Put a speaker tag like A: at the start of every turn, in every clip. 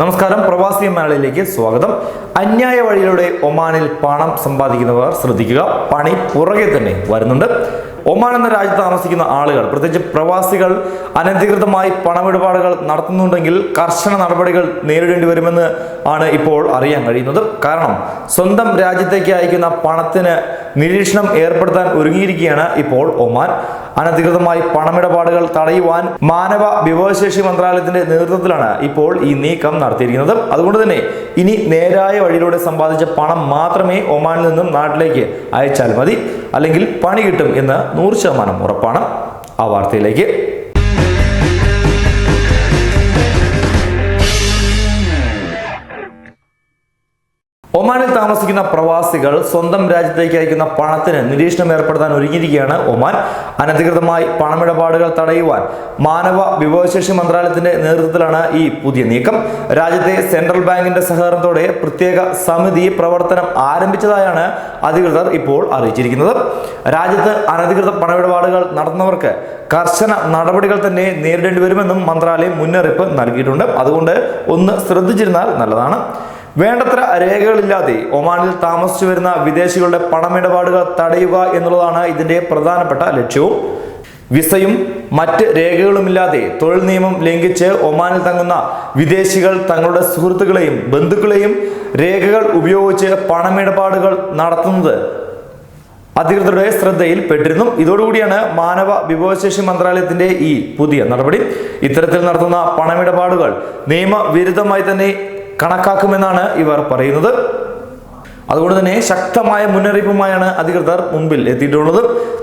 A: നമസ്കാരം. പ്രവാസി മലയാളിയിലേക്ക് സ്വാഗതം. അന്യായ വഴിയിലൂടെ ഒമാനിൽ പണം സമ്പാദിക്കുന്നവർ ശ്രദ്ധിക്കുക. പണി പുറകെ തന്നെ വരുന്നുണ്ട്. ഒമാൻ എന്ന രാജ്യത്ത് താമസിക്കുന്ന ആളുകൾ പ്രത്യേകിച്ച് പ്രവാസികൾ അനധികൃതമായി പണമിടപാടുകൾ നടത്തുന്നുണ്ടെങ്കിൽ കർശന നടപടികൾ നേരിടേണ്ടി വരുമെന്ന് ആണ് ഇപ്പോൾ അറിയാൻ കഴിയുന്നത്. കാരണം സ്വന്തം രാജ്യത്തേക്ക് അയക്കുന്ന പണത്തിന് നിരീക്ഷണം ഏർപ്പെടുത്താൻ ഒരുങ്ങിയിരിക്കുകയാണ് ഇപ്പോൾ ഒമാൻ. അനധികൃതമായി പണമിടപാടുകൾ തടയുവാൻ മാനവ വിഭവശേഷി മന്ത്രാലയത്തിന്റെ നേതൃത്വത്തിലാണ് ഇപ്പോൾ ഈ നീക്കം നടത്തിയിരിക്കുന്നത്. അതുകൊണ്ട് തന്നെ ഇനി നേരായ വഴിയിലൂടെ സമ്പാദിച്ച പണം മാത്രമേ ഒമാനിൽ നിന്നും നാട്ടിലേക്ക് അയച്ചാൽ മതി. അല്ലെങ്കിൽ പണി കിട്ടും എന്ന് നൂറ് ശതമാനം ഉറപ്പാണ്. ആ വാർത്തയിലേക്ക്. ഒമാനിൽ താമസിക്കുന്ന പ്രവാസികൾ സ്വന്തം രാജ്യത്തേക്ക് അയക്കുന്ന പണത്തിന് നിരീക്ഷണം ഏർപ്പെടുത്താൻ ഒരുങ്ങിയിരിക്കുകയാണ് ഒമാൻ. അനധികൃതമായി പണമിടപാടുകൾ തടയുവാൻ മാനവ വിഭവശേഷി മന്ത്രാലയത്തിന്റെ നേതൃത്വത്തിലാണ് ഈ പുതിയ നീക്കം. രാജ്യത്തെ സെൻട്രൽ ബാങ്കിന്റെ സഹകരണത്തോടെ പ്രത്യേക സമിതി പ്രവർത്തനം ആരംഭിച്ചതായാണ് അധികൃതർ ഇപ്പോൾ അറിയിച്ചിരിക്കുന്നത്. രാജ്യത്ത് അനധികൃത പണമിടപാടുകൾ നടത്തുന്നവർക്ക് കർശന നടപടികൾ തന്നെ നേരിടേണ്ടി വരുമെന്നും മന്ത്രാലയം മുന്നറിയിപ്പ് നൽകിയിട്ടുണ്ട്. അതുകൊണ്ട് ഒന്ന് ശ്രദ്ധിച്ചിരുന്നാൽ നല്ലതാണ്. വേണ്ടത്ര രേഖകളില്ലാതെ ഒമാനിൽ താമസിച്ചു വരുന്ന വിദേശികളുടെ പണമിടപാടുകൾ തടയുക എന്നുള്ളതാണ് ഇതിന്റെ പ്രധാനപ്പെട്ട ലക്ഷ്യവും. വിസയും മറ്റ് രേഖകളുമില്ലാതെ തൊഴിൽ നിയമം ലംഘിച്ച് ഒമാനിൽ തങ്ങുന്ന വിദേശികൾ തങ്ങളുടെ സുഹൃത്തുക്കളെയും ബന്ധുക്കളെയും രേഖകൾ ഉപയോഗിച്ച് പണമിടപാടുകൾ നടത്തുന്നത് അധികൃതരുടെ ശ്രദ്ധയിൽ പെട്ടിരുന്നു ഇതോടുകൂടിയാണ് മാനവ വിഭവശേഷി മന്ത്രാലയത്തിന്റെ ഈ പുതിയ നടപടി. ഇത്തരത്തിൽ നടത്തുന്ന പണമിടപാടുകൾ നിയമവിരുദ്ധമായി തന്നെ കണക്കാക്കുമെന്നാണ് ഇവർ പറയുന്നത്. അതുകൊണ്ട് തന്നെ ശക്തമായ മുന്നറിയിപ്പുമായാണ് അധികൃതർ മുമ്പിൽ എത്തിയിട്ടുള്ളത്.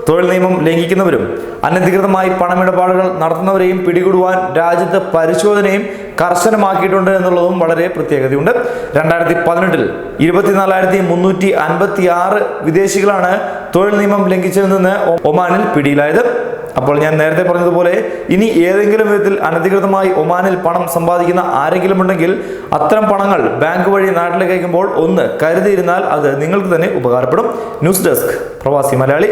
A: തൊഴിൽ നിയമം ലംഘിക്കുന്നവരും അനധികൃതമായി പണമിടപാടുകൾ നടത്തുന്നവരെയും പിടികൂടുവാൻ രാജ്യത്ത് പരിശോധനയും കർശനമാക്കിയിട്ടുണ്ട് എന്നുള്ളതും വളരെ പ്രത്യേകതയുണ്ട്. രണ്ടായിരത്തി പതിനെട്ടിൽ ഇരുപത്തിനാലായിരത്തി മുന്നൂറ്റി അൻപത്തി ആറ് വിദേശികളാണ് തൊഴിൽ നിയമം ലംഘിച്ചതിൽ നിന്ന് ഒമാനിൽ പിടിയിലായത്. അപ്പോൾ ഞാൻ നേരത്തെ പറഞ്ഞതുപോലെ ഇനി ഏതെങ്കിലും വിധത്തിൽ അനധികൃതമായി ഒമാനിൽ പണം സമ്പാദിക്കുന്ന ആരെങ്കിലും ഉണ്ടെങ്കിൽ അത്തരം പണങ്ങൾ ബാങ്ക് വഴി നാട്ടിലേക്ക് അയക്കുമ്പോൾ ഒന്ന് കരുതിയിരുന്നാൽ അത് നിങ്ങൾക്ക് തന്നെ ഉപകാരപ്പെടും. ന്യൂസ് ഡെസ്ക് പ്രവാസി മലയാളി.